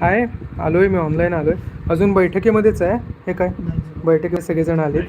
हाय आलो आहे मी ऑनलाईन आलो आहे अजून बैठकीमध्येच आहे. हे काय? बैठकीत सगळेजण आलेत.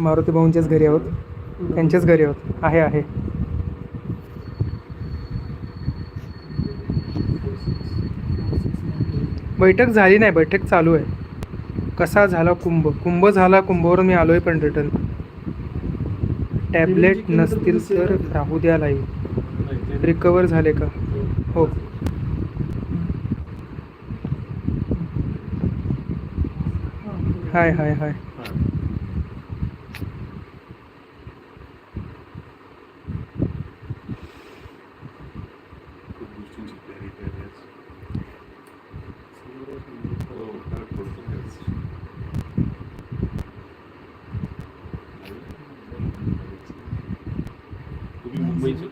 मारुती भाऊंच्याच घरी आहोत. त्यांच्याच घरी आहोत. आहे आहे. बैठक झाली नाही. बैठक चालू आहे. कसा झाला कुंभ? कुंभ झाला कुंभवरून मी आलो आहे पण रिटर्न टॅबलेट नसतील तर राहू द्या लाईव्ह रिकवर झाले का? हो. हाय हाय हाय. खूप हो, मुंबईचे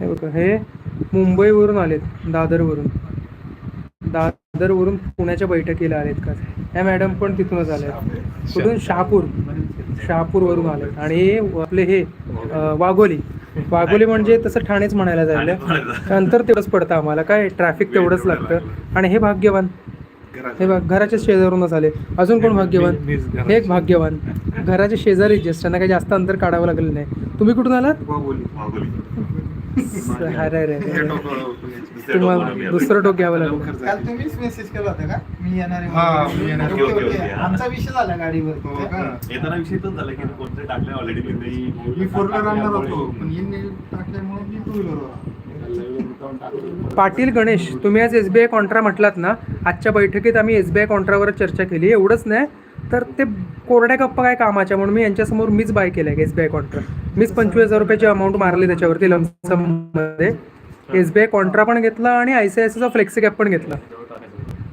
हे बघा हे मुंबईवरून आलेत दादरवरून. दादरवरून पुण्याच्या बैठकीला आलेत का? ह्या मॅडम पण तिथूनच आल्या कुठून शहापूर शहापूरवरून आलेत. आणि आपले हे वाघोली. वाघोली म्हणजे तसं ठाणेच म्हणायला जायला. अंतर तेवढंच पडतं आम्हाला. काय ट्रॅफिक तेवढंच लागतं. आणि हे भाग्यवान हे बघ घराच्या शेजारूनच आले अजून कोण भाग्यवान हे एक भाग्यवान घराच्या शेजारी जस्ट त्यांना काही जास्त अंतर काढावं लागलं नाही तुम्ही कुठून आलात. अरे रे दुसऱ्या रे. टोकाला होतो. दुसऱ्या तुम्हाला. दुसरं टोक घ्यावं लागलं काल. तुम्हीच मेसेज केला होता का मी येणार आहे हा, म्हणून. मी येणार आहे. Okay, okay, okay. ओके. आमचा विषय झाला गाडीवर हो का? येताना विषय तोच झाला की कोणते टाकले ऑलरेडी मी फोर व्हीलर आणणार होतो पण यांनी टाकल्यामुळे मी टू व्हीलर पाटील गणेश तुम्ही आज एस बी आय कॉन्ट्रा म्हटलात ना आजच्या बैठकीत आम्ही एस बी आय कॉन्ट्रावर चर्चा केली. एवढंच नाही तर ते कोरड्या गप्पा काय कामाच्या? म्हणून मी यांच्यासमोर मीच बाय केलं आहे एस बी आय कॉन्ट्रा मीच पंचवीस हजार रुपयाची अमाऊंट मारली त्याच्यावरती लमसममध्ये एस बी आय कॉन्ट्रा पण घेतला आणि आय सी आय सीचा फ्लेक्सी कॅप पण घेतला.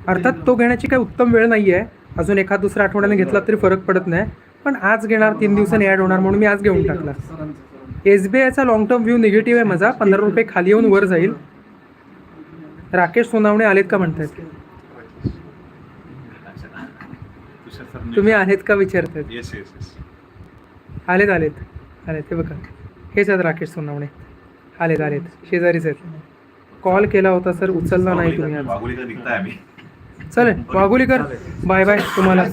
अर्थात तो घेण्याची काही उत्तम वेळ नाही आहे अजून एखाद दुसऱ्या आठवड्याने घेतला तरी फरक पडत नाही. पण आज घेणार तीन दिवसांनी ॲड होणार म्हणून मी आज घेऊन टाकला. एस बी आयचा लॉंग टर्म व्ह्यू निगेटिव्ह आहे माझा. पंधरा रुपये खाली येऊन वर जाईल. राकेश सोनावणे आलेत का म्हणतात तुम्ही आलेत का विचारतात येस येस येस आलेत आलेत. आलेत. हे बघा. हेच आहेत राकेश सोनावणे. आलेत आलेत. शेजारीच आहेत. कॉल केला होता सर. उचलला नाही तुम्ही चालेल वाघोलीकर बाय बाय तुम्हाला.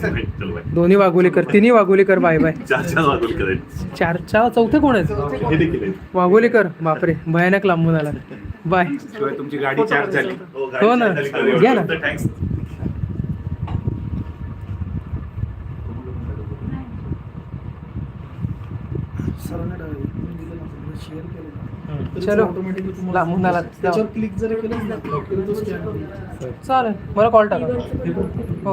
दोन्ही वाघोलीकर तिन्ही वाघोलीकर बाय बाय. चार चार चार चार चौथे कोण आहेत? हे. वाघोलीकर बापरे भयानक लांबून आला. बाय. तुमची गाडी चार्ज झाली. हो ना. घ्या ना. थँक्स चलो. लांबून त्याच्यावर क्लिक जर केलं ना, तर तो scan होईल. चालेल. मला कॉल टाका. हो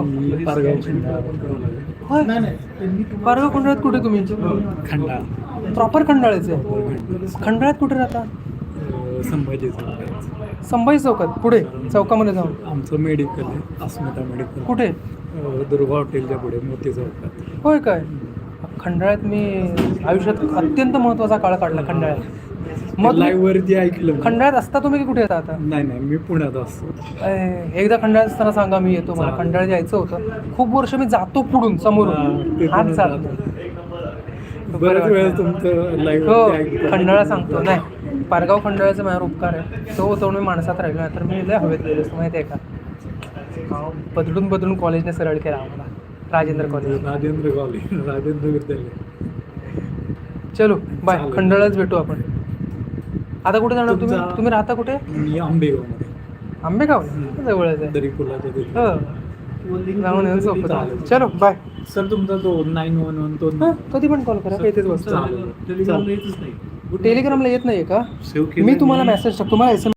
होय. नाही नाही. त्यांनी तुम्हाला पारगाव खंडाळ्यात कुठे तुम्ही? खंडा प्रॉपर खंडाळ्याचे खंडाळ्यात कुठे राहता? संभाजी संभाजी चौकात. पुढे? चौकामध्ये जाऊन. आमचं मेडिकल आहे. अस्मिता मेडिकल कुठे? अं, दुर्गा हॉटेलच्या पुढे मोती चौकात. होय काय? खंडाळ्यात मी आयुष्यात अत्यंत महत्त्वाचा काळ काढला खंडाळ्यात. मग लाईव्ह वरती ऐकलं. खंडाळ्यात असता तुम्ही की कुठे येता आता? नाही नाही मी पुण्यात असतो. एकदा खंडाळ्यात असताना सांगा मी येतो मला. खंडाळ्यात यायचं होतं. खूप वर्ष मी जातो पुढून समोरून. हात जातो. बऱ्याच वेळेस तुमचं लाईव्ह हो ऐकतो. खंडाळा सांगतो. नाही पारगाव खंडाळ्याचा माझ्यावर उपकार आहे. तो होतो मी माणसात राहिलो नाही तर मी लय हवेत गेलो असतो माहिती आहे का बदलून बदलून कॉलेजने सरळ केला आम्हाला. राजेंद्र कॉलेज राजेंद्र कॉलेज राजेंद्र विद्यालय. चलो बाय चालेल. खंडाळाच भेटू आपण. आता कुठे जाणार तुम्ही? तुमचा- तुम्ही राहता कुठे? मी आंबेगावमध्ये. आंबेगाव जवळच आहे. दरी पुलाच्या तिथे हो. जाऊन येऊन सोपं चालेल. चलो बाय सर तुमचा तो नाईन वन वन तो कधी पण कॉल करा. येतेच वस्तू चालेल. चालेल. टेलिग्रामला येत नाही का? सेव्ह केलं मी तुम्हाला मेसेज टाकतो तुम्हाला एस एम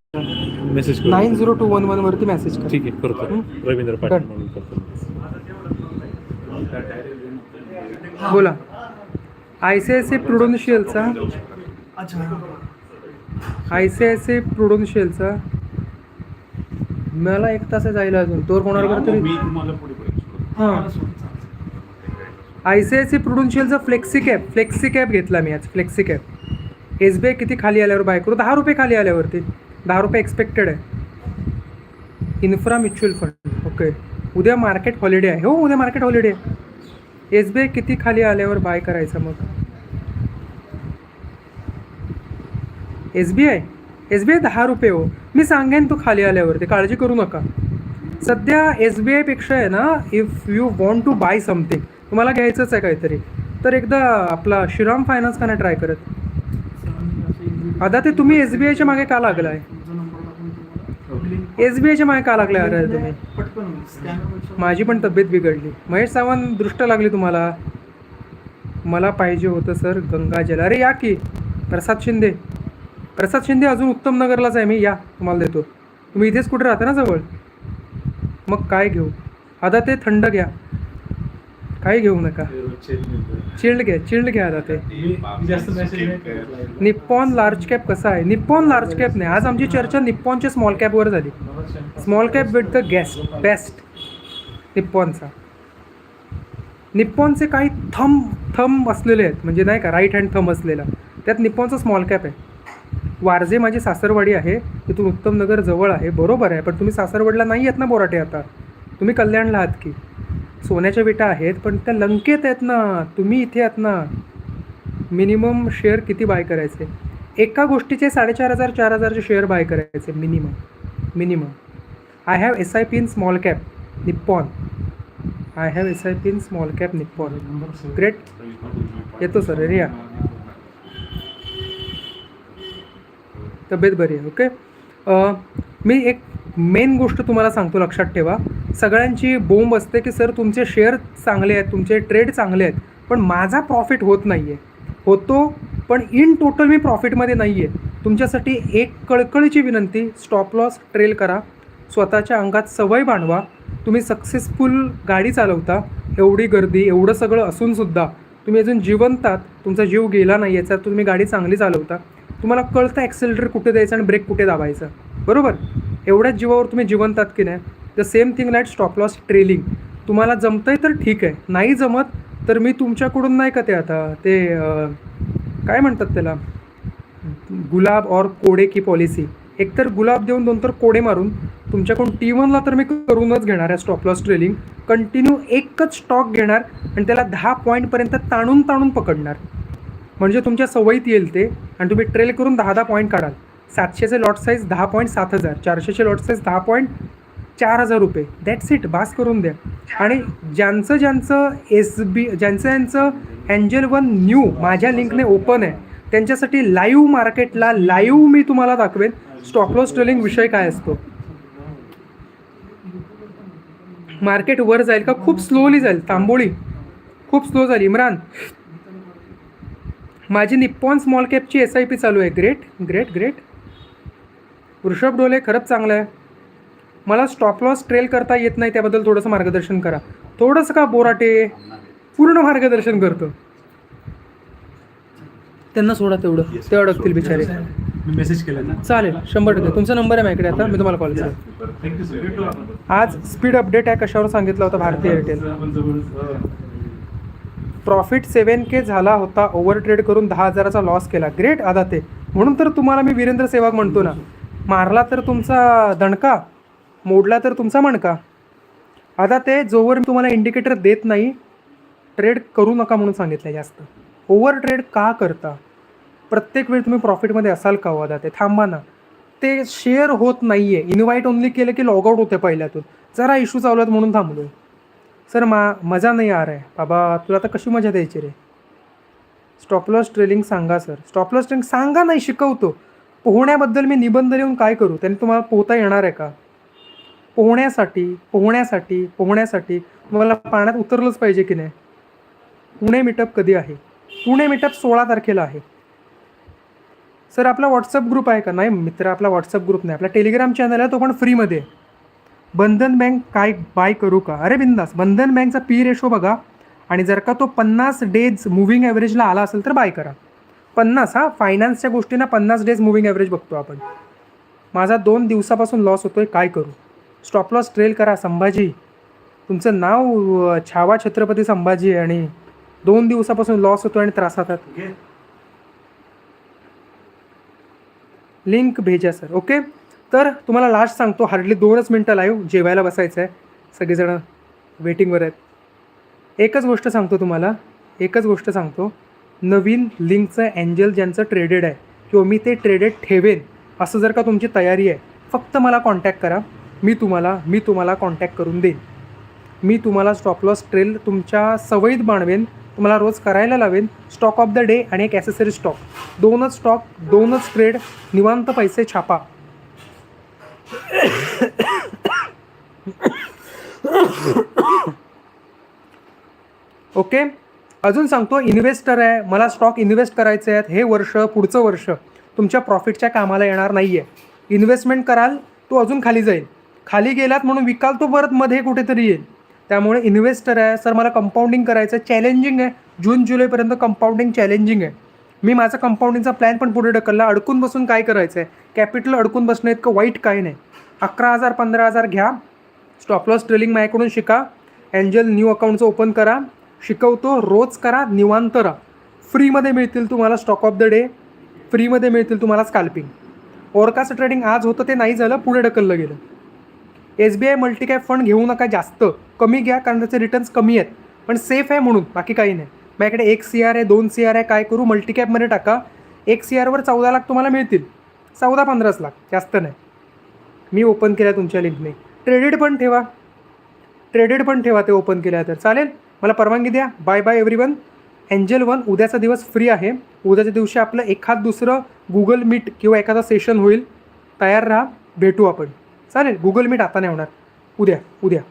मेसेज करू. Nine zero two one one वरती मेसेज करा. ठीक आहे करतो. हं? रवींद्र Done. पाटील म्हणून करतो. बोला. आय सी आय सी प्रुडन्शियलचा अच्छा. आय सी आय सी प्रुडन्शियलचा मला एक तास जायला अजून. तोर कोणाबरोबर तरी मी तुम्हाला पुढे पुढे हां. आय सी आय सी प्रुडन्शियलचा फ्लेक्सी कॅप. फ्लेक्सी कॅप घेतला मी आज flexi cap. S B I किती खाली आल्यावर बाय करू? दहा रुपये खाली आल्यावरती. दहा रुपये एक्सपेक्टेड आहे. इन्फ्रा म्युच्युअल फंड ओके उद्या मार्केट हॉलिडे आहे. हो उद्या मार्केट हॉलिडे आहे एस बी आय किती खाली आल्यावर बाय करायचं मग? S B I? S B I दहा रुपये हो. मी सांगेन तू खाली आल्यावरती काळजी करू नका. सध्या एस बी आयपेक्षा आहे ना if you want to buy something तुम्हाला घ्यायचंच आहे काहीतरी. तर एकदा आपला श्रीराम फायनान्स का नाही ट्राय करत. आता ते तुम्ही एस बी आयच्या मागे का लागलाय? एस बी आयच्या मागे का लागलाय अरे तुम्ही? माझी पण तब्येत बिघडली. महेश सावंत दृष्ट लागली तुम्हाला? मला पाहिजे होतं सर गंगाजल अरे या की. प्रसाद शिंदे. प्रसाद शिंदे अजून उत्तम नगरलाच आहे मी या तुम्हाला देतो. तुम्ही इथेच कुठे राहता ना जवळ? मग काय घेऊ? आता ते थंड घ्या. काय घेऊ नका? चिल्ड घ्या चिल्ड घ्या आता ते. निप्पॉन लार्ज कॅप कसा आहे? निप्पॉन लार्ज कॅप नाही. आज आमची चर्चा निप्पॉनच्या स्मॉल कॅपवर झाली. स्मॉल कॅप विथ द गॅस्ट बेस्ट निप्पॉनचा. निप्पॉनचे काही थंब थंब असलेले आहेत. म्हणजे नाही का राईट हँड थंब असलेला. त्यात निप्पॉनचा स्मॉल कॅप आहे. वारजे माझी सासरवाडी आहे तिथून उत्तम नगर जवळ आहे बरोबर आहे पण तुम्ही सासरवाडला नाही आहेत ना बोराटे आता? तुम्ही कल्याणला आहात की? सोन्याच्या विटा आहेत पण त्या लंकेत आहेत ना तुम्ही इथे आहात ना. मिनिमम शेअर किती बाय करायचे? एका गोष्टीचे साडेचार हजार चार हजारचे शेअर बाय करायचे minimum minimum. I have S I P in small cap Nippon I have S I P in small cap Nippon great येतो सर रे तब्येत बरी आहे ओके मी एक मेन गोष्ट तुम्हाला सांगतो लक्षात ठेवा. सगळ्यांची बोंब असते की सर तुमचे शेअर चांगले आहेत तुमचे ट्रेड चांगले आहेत पण माझा प्रॉफिट होत नाही आहे होतो पण इन टोटल मी प्रॉफिटमध्ये नाही आहे तुमच्यासाठी एक कळकळीची विनंती स्टॉप लॉस ट्रेल करा. स्वतःच्या अंगात सवय बांधवा. तुम्ही सक्सेसफुल गाडी चालवता. एवढी गर्दी एवढं सगळं असूनसुद्धा तुम्ही अजून जिवंतात तुमचा जीव गेला नाही याचा तुम्ही गाडी चांगली चालवता. तुम्हाला कळतं ॲक्सिलेटर कुठे द्यायचं आणि ब्रेक कुठे दाबायचं. बरोबर? एवढ्याच जीवावर तुम्ही जिवंत की नाही? The same thing light stop loss trailing तुम्हाला जमतंय तर ठीक आहे. नाही जमत तर मी तुमच्याकडून नाही का ते आता ते काय म्हणतात त्याला? गुलाब और कोडे की पॉलिसी एकतर गुलाब देऊन दोन तर कोडे मारून तुमच्याकडून टी वनला तर मी करूनच घेणार आहे स्टॉप लॉस ट्रेलिंग कंटिन्यू एकच स्टॉक घेणार आणि त्याला दहा पॉईंटपर्यंत ताणून ताणून पकडणार. म्हणजे तुमच्या सवयीत येईल ते. आणि तुम्ही ट्रेल करून दहा दहा पॉईंट काढाल. सातशेचे लॉट साईज दहा पॉईंट सात हजार. चारशेचे लॉट साईज दहा पॉईंट चार हजार रुपये. दॅट्स इट बास करून द्या. आणि ज्यांचं ज्यांचं एस बी ज्यांचं ज्यांचं अँजल वन न्यू माझ्या लिंकने ओपन आहे त्यांच्यासाठी लाईव्ह मार्केटला लाईव्ह मी तुम्हाला दाखवेन. स्टॉकलॉस ट्रेलिंग विषय काय असतो? मार्केट वर जाईल का? खूप स्लोली जाईल. तांबोळी खूप स्लो झाली इम्रान. माझी निप्पॉन स्मॉल कॅपची एस आय पी चालू आहे. ग्रेट ग्रेट ग्रेट वृषभ डोले खरंच चांगलं आहे. मला स्टॉप लॉस ट्रेल करता येत नाही त्याबद्दल थोडंसं मार्गदर्शन करा. थोडंसं का बोराटे? पूर्ण मार्गदर्शन करतो. त्यांना सोडा तेवढं. ते अडकतील बिचारे. मेसेज केला ना. चालेल शंभर टक्के. तुमचा नंबर आहे माझ्याकडे आता. मी तुम्हाला कॉल करेन. आपण आज स्पीड अपडेट आहे कशावर सांगितलं होतं Bharti Airtel profit seven K झाला होता ओव्हर ट्रेड करून दहा हजाराचा लॉस केला. ग्रेट आदा ते म्हणून तर तुम्हाला मी वीरेंद्र सेवाग म्हणतो ना मारला तर तुमचा दणका मोडला तर तुमचा मणका. आता ते जोवर मी तुम्हाला इंडिकेटर देत नाही ट्रेड करू नका म्हणून सांगितलं जास्त. ओव्हर ट्रेड का करता? प्रत्येक वेळी तुम्ही प्रॉफिटमध्ये असाल का हो ते थांबा ना. ते शेअर होत नाही आहे इन्व्हाइट ओनली केलं की लॉगआउट होते पहिल्यातून. जरा इश्यू चालू आहेत म्हणून थांबलो सर मा मजा नाही आ रहा बाबा तुला आता कशी मजा द्यायची रे? स्टॉपलॉस ट्रेलिंग सांगा सर. स्टॉपलॉस ट्रेलिंग सांगा नाही शिकवतो. पोहण्याबद्दल मी निबंध लिहून काय करू? त्याने तुम्हाला पोहता येणार आहे का? पोहण्यासाठी पोहण्यासाठी पोहण्यासाठी तुम्हाला पाण्यात उतरलंच पाहिजे की नाही? पुणे मीटअप कधी आहे? पुणे मीटअप सोळा तारखेला आहे. सर आपला व्हॉट्सअप ग्रुप आहे का? नाही मित्र आपला व्हॉट्सअप ग्रुप नाही. आपला टेलिग्राम चॅनल आहे तो पण फ्रीमध्ये आहे बंधन बँक काय बाय करू का? अरे बिंदास बंधन बँकचा पी रेशो बघा. आणि जर का तो पन्नास डेज मुव्हिंग ॲव्हरेजला आला असेल तर बाय करा. पन्नास हा फायनान्सच्या गोष्टींना पन्नास डेज मुव्हिंग ॲव्हरेज बघतो आपण. माझा दोन दिवसापासून लॉस होतोय काय करू? स्टॉप लॉस ट्रेल करा संभाजी. तुमचं नाव छावा छत्रपती संभाजी आहे आणि दोन दिवसापासून लॉस होतो आणि त्रासात लिंक भेजा सर ओके तर तुम्हाला लास्ट सांगतो हार्डली दोनच मिनटं लाईव्ह जेवायला बसायचं आहे सगळेजण वेटिंगवर आहेत. एकच गोष्ट सांगतो तुम्हाला एकच गोष्ट सांगतो. नवीन लिंकचं अँजल ज्यांचं ट्रेडेड आहे किंवा मी ते ट्रेडेड ठेवेन असं जर का तुमची तयारी आहे फक्त मला कॉन्टॅक्ट करा. मी तुम्हाला मी तुम्हाला कॉन्टॅक्ट करून देईन. मी तुम्हाला स्टॉप लॉस ट्रेल तुमच्या सवयीत बाणवेन तुम्हाला रोज करायला लावेन स्टॉक ऑफ द डे आणि एक ॲसेसरी स्टॉक दोनच स्टॉक दोनच ट्रेड निवांत पैसे छापा. ओके. अजून सांगतो इन्व्हेस्टर आहे. मला स्टॉक इन्व्हेस्ट करायचे आहेत. हे वर्ष पुढचं वर्ष तुमच्या प्रॉफिटच्या कामाला येणार नाही आहे इन्व्हेस्टमेंट कराल तो अजून खाली जाईल. खाली गेलात म्हणून विकाल तो परत मध्ये कुठेतरी येईल. त्यामुळे इन्व्हेस्टर आहे. सर मला कंपाऊंडिंग करायचं आहे चॅलेंजिंग आहे. जून जुलैपर्यंत कंपाऊंडिंग चॅलेंजिंग आहे. मी माझा कंपाऊंडिंगचा प्लॅन पण पुढे ढकलला. अडकून बसून काय करायचं आहे कॅपिटल अडकून बसणं इतकं वाईट काय नाही. अकरा हजार पंधरा हजार घ्या. स्टॉप लॉस ट्रेलिंग माझ्याकडून शिका. एंजल न्यू अकाउंटचं ओपन करा. शिकवतो रोज करा निवांत राहा. फ्रीमध्ये मिळतील तुम्हाला स्टॉक ऑफ द डे फ्रीमध्ये मिळतील तुम्हाला स्काल्पिंग ओरकाचं ट्रेडिंग आज होतं ते नाही झालं पुढे ढकललं गेलं. S B I multicap fund घेऊ नका जास्त. कमी घ्या कारण त्याचे रिटर्न्स कमी आहेत. पण सेफ आहे म्हणून बाकी काही नाही. माझ्याकडे एक सी आर आहे दोन सी आर आहे काय करू? मल्टीकॅपमध्ये टाका. एक सी आरवर चौदा लाख तुम्हाला मिळतील. चौदा पंधराच लाख. जास्त नाही. मी ओपन केल्या तुमच्या लिंकने ट्रेडेड पण ठेवा. ट्रेडेड पण ठेवा ते ओपन केल्या तर. चालेल? मला परवानगी द्या. Bye bye everyone Angel One उद्याचा दिवस फ्री आहे. उद्याच्या दिवशी आपलं एखाद दुसरं गुगल मीट किंवा एखादं सेशन होईल. तयार राहा. भेटू आपण. चालेल? गुगल मीट आता नाही होणार. उद्या उद्या.